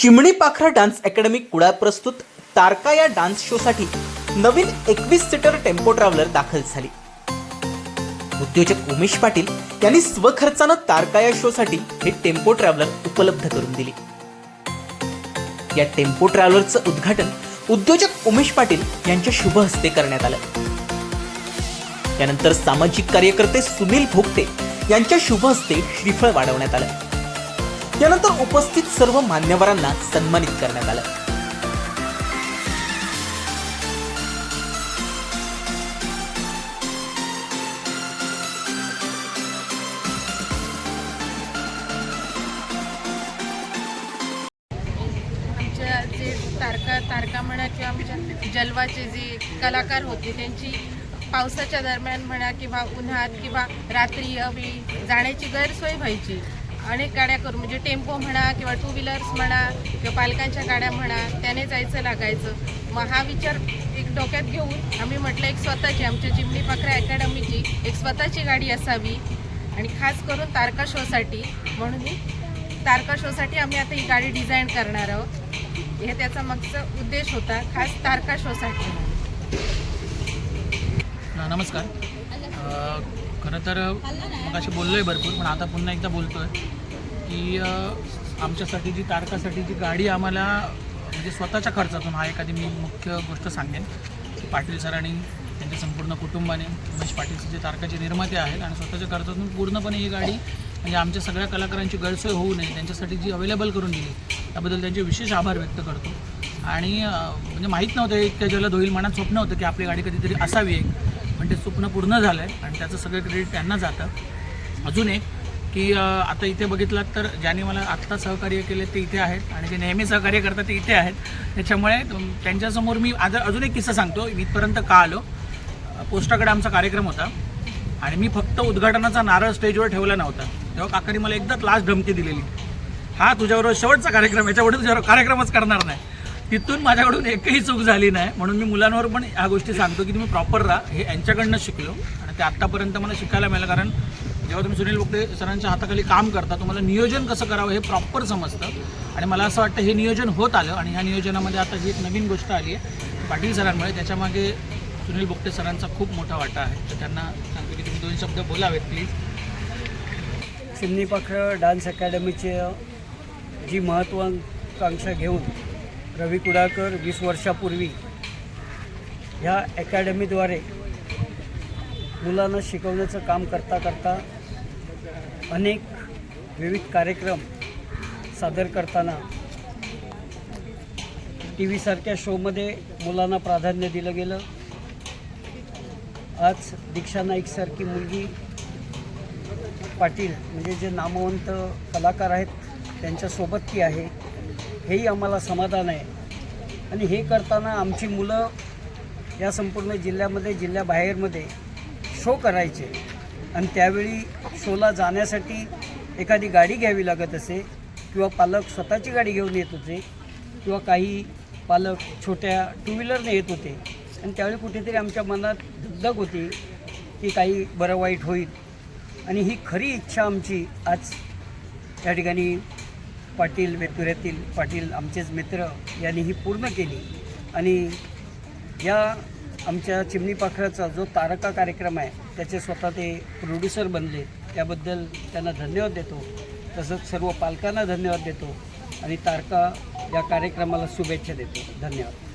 चिमणी पाखरा dance academy कुळा प्रस्तुत तारका या डान्स शोसाठी नवीन एकवीस सीटर टेम्पो ट्रॅव्हलर दाखल झाली. उद्योजक उमेश पाटील यांनी स्वखर्चानं तारका या शोसाठी हे टेम्पो ट्रॅव्हलर उपलब्ध करून दिली. या टेम्पो ट्रॅव्हलरचं उद्घाटन उद्योजक उमेश पाटील यांच्या शुभ हस्ते करण्यात आलं. त्यानंतर सामाजिक कार्यकर्ते सुनील भोगते यांच्या शुभ हस्ते श्रीफळ वाढवण्यात आलं. यानंतर उपस्थित सर्व मान्यवरांना सन्मानित करण्यात आलं. आमच्या जे तारका तारका म्हणा किंवा आमच्या जलवाचे जे कलाकार होते त्यांची पावसाच्या दरम्यान म्हणा किंवा उन्हात किंवा रात्री अवेळी जाण्याची गैरसोय व्हायची. अनेक गाड्या करून म्हणजे टेम्पो म्हणा किंवा टू व्हीलर्स म्हणा किंवा पालकांच्या गाड्या म्हणा त्याने जायचं लागायचं. मग हा विचार एक डोक्यात घेऊन आम्ही म्हटलं एक स्वतःची आमच्या चिमणी पाखरा अकॅडमीची एक स्वतःची गाडी असावी. आणि खास करून तारका शोसाठी म्हणून तारका शोसाठी आम्ही आता ही गाडी डिझाईन करणार आहोत. हे त्याचा मागचा उद्देश होता खास तारका शोसाठी. नमस्कार. खरं तर मग असे बोललो आहे भरपूर पण आता पुन्हा एकदा बोलतो आहे की आमच्यासाठी जी तारकासाठी जी गाडी आम्हाला म्हणजे स्वतःच्या खर्चातून हा एखादी मी मुख्य गोष्ट सांगेन की पाटील सरांनी त्यांच्या संपूर्ण कुटुंबाने उमेश पाटीलचे जे तारकाचे निर्माते आहेत आणि स्वतःच्या खर्चातून पूर्णपणे ही गाडी म्हणजे आमच्या सगळ्या कलाकारांची गैरसोय होऊ नये त्यांच्यासाठी जी अवेलेबल करून दिली त्याबद्दल त्यांचे विशेष आभार व्यक्त करतो. आणि म्हणजे माहीत नव्हतं इतक्या जलद होईल मनात स्वप्न होतं की आपली गाडी कधीतरी असावी एक. म्हणजे पण ते स्वप्न पूर्ण झालं आहे आणि त्याचं सगळं क्रेडिट त्यांना जातं. अजून एक की आता इथे बघितलात तर ज्यांनी मला आत्ता सहकार्य केले ते इथे आहेत आणि जे नेहमी सहकार्य करतात ते इथे आहेत. त्याच्यामुळे त्यांच्यासमोर मी आज अजून एक किस्सा सांगतो. मी इथपर्यंत का आलो? पोस्टाकडे आमचा कार्यक्रम होता आणि मी फक्त उद्घाटनाचा नारळ स्टेजवर ठेवला नव्हता. तेव्हा काकाने मला एकदाच लास्ट धमकी दिलेली. हा तुझ्याबरोबर शेवटचा कार्यक्रम याच्यापुढे तुझ्यावर कार्यक्रमच करणार नाही. तिथून माझ्याकडून एकही चूक झाली नाही. म्हणून मी मुलांवर पण ह्या गोष्टी सांगतो की तुम्ही प्रॉपर राहा. हे यांच्याकडनं शिकलो आणि ते आत्तापर्यंत मला शिकायला मिळालं. कारण जेव्हा तुम्ही सुनील बोगटे सरांच्या हाताखाली काम करता तुम्हाला नियोजन कसं करावं हे प्रॉपर समजतं. आणि मला असं वाटतं हे नियोजन होत आलं आणि ह्या नियोजनामध्ये आता जी एक नवीन गोष्ट आली आहे पाटील सरांमुळे त्याच्यामागे सुनील बोगटे सरांचा खूप मोठा वाटा आहे. तर त्यांना सांगतो की तुम्ही दोन शब्द बोलावेत प्लीज चिमणी पाखरं डान्स अकॅडमीचे जी महत्त्वाकांक्षा घेऊन रवी कुडाळकर वीस वर्षापूर्वी ह्या अकॅडमीद्वारे मुलांना शिकवण्याचं काम करता करता अनेक विविध कार्यक्रम सादर करताना टी व्हीसारख्या शोमध्ये मुलांना प्राधान्य दिलं गेलं. आज दीक्षा नाईकसारखी मुलगी पाटील म्हणजे जे नामवंत कलाकार आहेत त्यांच्यासोबत ती आहे. हेही आम्हाला समाधान आहे. आणि हे करताना आमची मुलं या संपूर्ण जिल्ह्यामध्ये जिल्ह्याबाहेरमध्ये शो करायचे. आणि त्यावेळी शोला जाण्यासाठी एखादी गाडी घ्यावी लागत असे किंवा पालक स्वतःची गाडी घेऊन येत होते किंवा काही पालक छोट्या टू व्हीलरने येत होते. आणि त्यावेळी कुठेतरी आमच्या मनात धगधग होती की काही बरं वाईट होईल. आणि ही खरी इच्छा आमची आज या ठिकाणी पाटील वेतुऱ्यातील पाटील आमचेच मित्र यांनी ही पूर्ण केली. आणि या आमच्या चिमणीपाखराचा जो तारका कार्यक्रम आहे त्याचे स्वतः ते प्रोड्युसर बनले. त्याबद्दल त्यांना धन्यवाद देतो. तसंच सर्व पालकांना धन्यवाद देतो. आणि तारका या कार्यक्रमाला शुभेच्छा देतो. धन्यवाद.